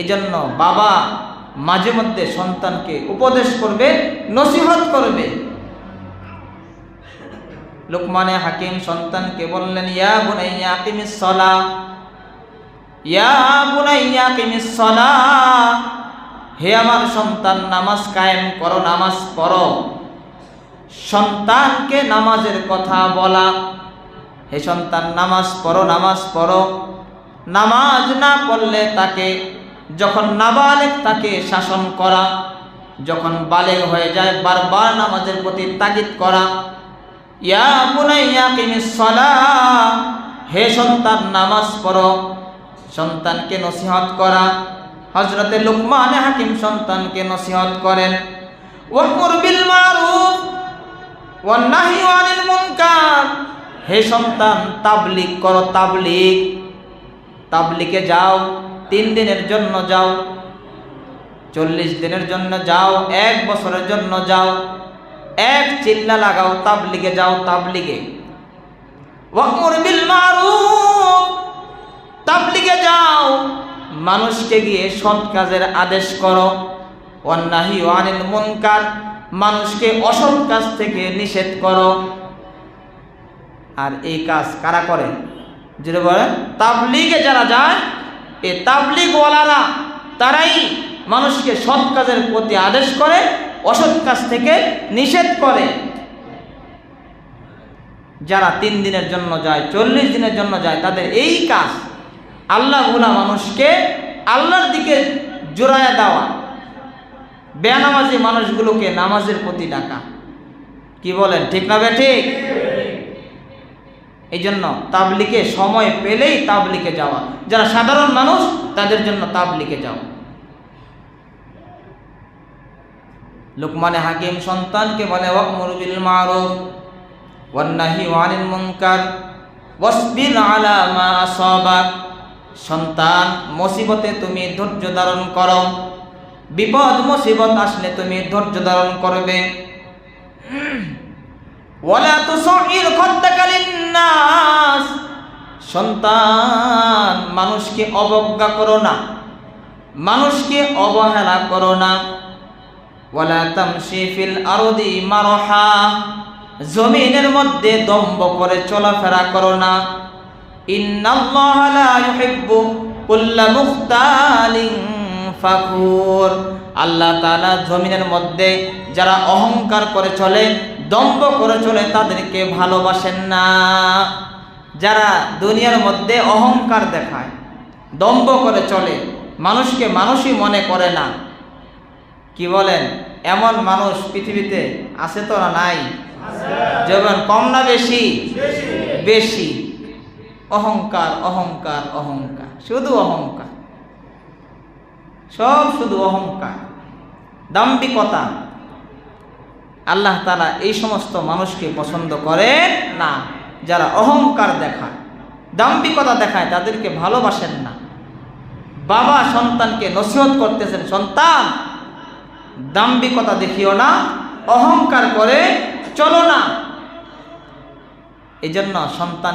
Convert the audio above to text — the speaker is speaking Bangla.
এজন্য বাবা মাঝে মধ্যে সন্তানকে উপদেশ করবে, নসিহত করবে। লোকমানে হাকিম সন্তানকে বললেন, ইয়া বুনাইয়া আকিমিস সলা, ইয়া বুনাইয়া আকিমিস সলা, হে আমার সন্তান, নামাজ কায়েম করো, নামাজ পড়ো। সন্তানকে নামাজের কথা বলা, হে সন্তান, নামাজ পড়ো নামাজ পড়ো। নামাজ না পড়লে তাকে যখন নাবালেক তাকে শাসন করা, যখন বালেগ হয়ে যায়, বারবার নামাজের প্রতি তাগিদ করা, ইয়া বুনাইয়া কিমিস হে সন্তান, নামাজ পড়ো, সন্তানকে নসিহত করা। হজরতে লুকমান হাকিম সন্তানকে নসিহত করেন। ওয়াকুর বিল মারুফ ওয়ান নাহি আনিল মুনকার, হে সন্তান, তাবলিগ করো, তাবলিগ। তাবলিকে যাও। তিন দিনের জন্য যাও, চল্লিশ দিনের জন্য যাও, এক বছরের জন্য যাও, এক চিল্লা লাগাও তাবলিগে যাও, তাবলিগে। বিল তাবলিগে যাও, মানুষকে গিয়ে সৎ কাজের আদেশ করো। অন্যাহি আনিল মুনকার, মানুষকে অসৎ কাজ থেকে নিষেধ করো। আর এই কাজ কারা করে? যেটা বলেন, তাবলিগে যারা যায় এই তাবলিগওয়ালারা তারাই মানুষকে সৎ কাজের প্রতি আদেশ করে, অসৎ কাজ থেকে নিষেধ করে। যারা তিন দিনের জন্য যায়, চল্লিশ দিনের জন্য যায়, তাদের এই কাজ আল্লাহগুলা মানুষকে আল্লাহর দিকে জোড়ায় দেওয়া। বেনামাজি মানুষগুলোকে নামাজের প্রতি ডাকা। কি বলেন, ঠিক না বে ঠিক? এই জন্য তাবলিকে সময় পেলেই তাবলিকে যাওয়া। যারা সাধারণ মানুষ, তাদের জন্য তাবলিকে যাওয়া লোকমানে হাকিম সন্তানকে বলে ওয়াকমুর বিল মারুফ ওয়ান্নাহি ওয়ানিল মুনকার ওয়াসবির আলা মা আসাবাক সন্তান, মুসিবতে তুমি ধৈর্য ধারণ করো। বিপদ, মুসিবত আসলে তুমি ধৈর্য ধারণ করবে। সন্তান, মানুষকে অবজ্ঞা করো না। মানুষকে অবহেলা করো না। ফিল মারহা। জমিনের মধ্যে দম্ব করে চলাফেরা করো না। ইন্নাল্লাহা ফাখুর। আল্লাহ জমিনের মধ্যে যারা অহংকার করে চলে দম্ভ করে চলে তাদেরকে ভালোবাসেন না। যারা দুনিয়ার মধ্যে অহংকার দেখায়, দম্ভ করে চলে, মানুষকে মানুষই মনে করে না। কি বলেন? এমন মানুষ পৃথিবীতে আছে তো না নাই? যেমন কম না বেশি? বেশি। অহংকার অহংকার অহংকার, শুধু অহংকার। সব শুধু অহংকার। দাম্ভিকতা। আল্লাহ তালা এই সমস্ত মানুষকে পছন্দ করেন না। যারা অহংকার দেখায়, দাম্ভিকতা দেখায়, তাদেরকে ভালোবাসেন না। বাবা সন্তানকে নসিহত করতেছেন, সন্তান, দাম্ভিকতা দেখিও না, অহংকার করে চলো না। এই জন্য সন্তান